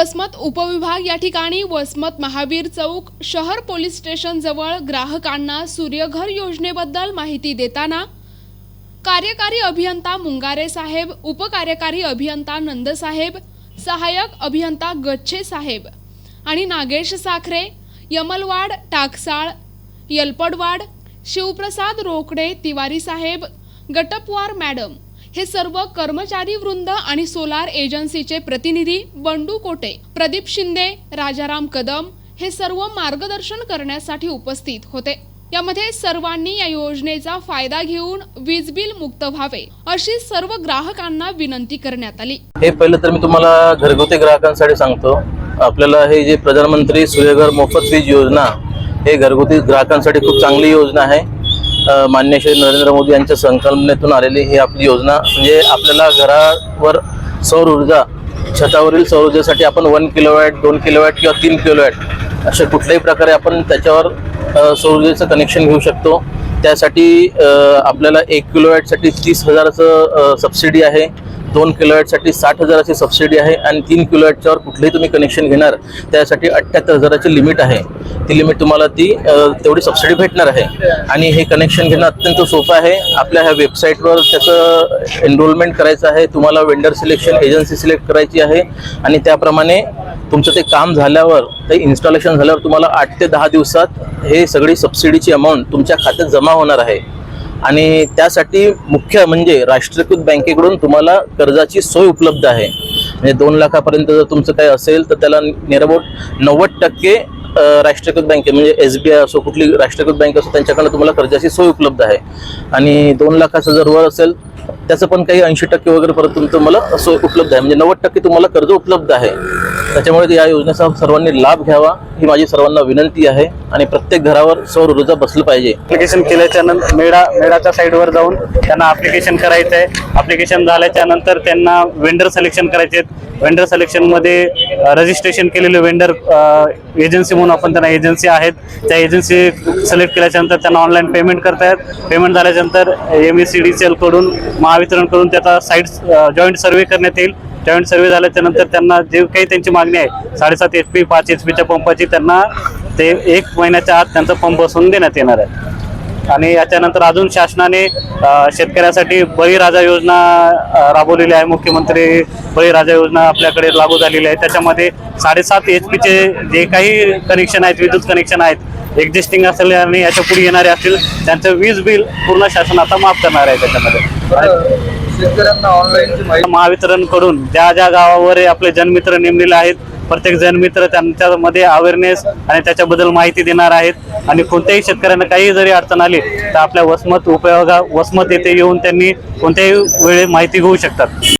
वसमत उपविभाग या ठिकाणी वसमत महावीर चौक शहर पोलीस स्टेशन जवळ ग्राहकांना सूर्यघर योजनेबद्दल माहिती देताना कार्यकारी अभियंता मुंगारे साहेब उपकार्यकारी अभियंता नंदसाहेब सहाय्यक अभियंता गच्छे साहेब आणि नागेश साखरे यमलवाड टाकसाळ यलपडवाड शिवप्रसाद रोकडे तिवारी साहेब गटपवार मॅडम हे सर्व कर्मचारी वृंद आणि सोलार एजन्सीचे प्रतिनिधी बंडू कोटे प्रदीप शिंदे राजाराम कदम हे सर्व मार्गदर्शन करण्यासाठी उपस्थित होते. यामध्ये सर्वांनी या योजनेचा फायदा घेऊन वीज बिल मुक्त व्हावे अशी सर्व ग्राहकांना विनंती करण्यात आली. हे पहिलं तर मी तुम्हाला घरगुती ग्राहकांसाठी सांगतो. आपल्याला हे जे प्रधानमंत्री सूर्यघर मोफत वीज योजना हे घरगुती ग्राहकांसाठी खूप चांगली योजना आहे. मान्य श्री नरेंद्र मोदी यांच्या संकल्पनेतून आलेली ही आपली योजना म्हणजे आपल्याला घरावर सौर ऊर्जा छतावरील सौर ऊर्जेसाठी आपण वन किलोवॅट दोन किलोवॅट किंवा तीन किलोवॅट अशा कुठल्याही प्रकारे आपण त्याच्यावर सौर ऊर्जेचं कनेक्शन घेऊ शकतो. त्यासाठी आपल्याला एक किलोवॅटसाठी तीस हजाराचं सबसिडी आहे. दोन किलोवॅटसाठी साठ हजाराची सबसिडी आहे आणि तीन किलोवॅटच्यावर कुठलंही तुम्ही कनेक्शन घेणार त्यासाठी अठ्ठ्याहत्तर हजाराची लिमिट आहे. ती लिमिट तुम्हाला ती तेवढी सबसिडी भेटणार आहे. आणि हे कनेक्शन घेणं अत्यंत सोपं आहे. आपल्या ह्या वेबसाईटवर त्याचं एनरोलमेंट करायचं आहे. तुम्हाला वेंडर सिलेक्शन एजन्सी सिलेक्ट करायची आहे. आणि त्याप्रमाणे तुमचं ते काम झाल्यावर ते इन्स्टॉलेशन झाल्यावर तुम्हाला आठ ते दहा दिवसात हे सगळी सबसिडीची अमाऊंट तुमच्या खात्यात जमा होणार आहे. आणि त्यासाठी मुख्य म्हणजे राष्ट्रीयकृत बँकेकडून तुम्हाला कर्जाची सोय उपलब्ध आहे. म्हणजे दोन लाखापर्यंत जर तुमचं काही असेल तर त्याला निरबोट नव्वद टक्के राष्ट्रीयकृत बँके म्हणजे एस बी आय असो कुठली राष्ट्रीयकृत बँक असो त्यांच्याकडनं तुम्हाला कर्जाची सोय उपलब्ध आहे. आणि दोन लाखाचं जर वर असेल त्याचं पण काही ऐंशी टक्के वगैरे परत तुमचं तुम्हाला सोय उपलब्ध आहे. म्हणजे नव्वद टक्के तुम्हाला कर्ज उपलब्ध आहे. त्याच्यामुळे या योजनेचा सर्वांनी लाभ घ्यावा. ही माझी सर्वांना विनंती आहे आणि प्रत्येक घरावर सौर ऊर्जा बसलं पाहिजे. ऍप्लिकेशन केल्याच्यानंतर मेळा मेळाच्या साईडवर जाऊन त्यांना अप्लिकेशन करायचं आहे. ॲप्लिकेशन झाल्याच्यानंतर त्यांना वेंडर सिलेक्शन करायचे आहेत. वेंडर सिलेक्शनमध्ये रजिस्ट्रेशन केलेले वेंडर एजन्सी म्हणून आपण त्यांना एजन्सी आहेत. त्या एजन्सी सिलेक्ट केल्याच्यानंतर त्यांना ऑनलाईन पेमेंट करतायत. पेमेंट झाल्याच्यानंतर M S C D C एलकडून महावितरणकडून त्याचा साईट जॉईंट सर्वे करण्यात येईल. जॉईंट सर्व्हे झाल्याच्यानंतर त्यांना जे काही त्यांची मागणी आहे साडेसात एच पी पाच एच पीच्या पंपाची त्यांना ते एक महिन्याच्या आत त्यांचा पंप बसवून देण्यात येणार आहे. आणि याच्यानंतर अजून शासनाने शेतकऱ्यासाठी बळीराजा योजना राबवलेली आहे. मुख्यमंत्री बळीराजा योजना आपल्याकडे लागू झालेली आहे. त्याच्यामध्ये साडेसात एच पीचे जे काही कनेक्शन आहेत विद्युत कनेक्शन आहेत एक्झिस्टिंग असेल आणि याच्यापुढे येणारे असतील त्यांचं वीज बिल पूर्ण शासन आता माफ करणार आहे त्याच्यामध्ये. शेतकऱ्यांना ऑनलाईन महावितरण महावितरणकडून ज्या ज्या गावावर हे आपले जनमित्र नेमलेले आहेत प्रत्येक जनमित्र त्यांच्यामध्ये अवेअरनेस आणि त्याच्याबद्दल माहिती देणार आहेत. आणि कोणत्याही शेतकऱ्यांना काही जरी अडचण आली तर आपल्या वसमत उपयोगा वसमत येथे येऊन त्यांनी कोणत्याही वेळी माहिती घेऊ शकतात.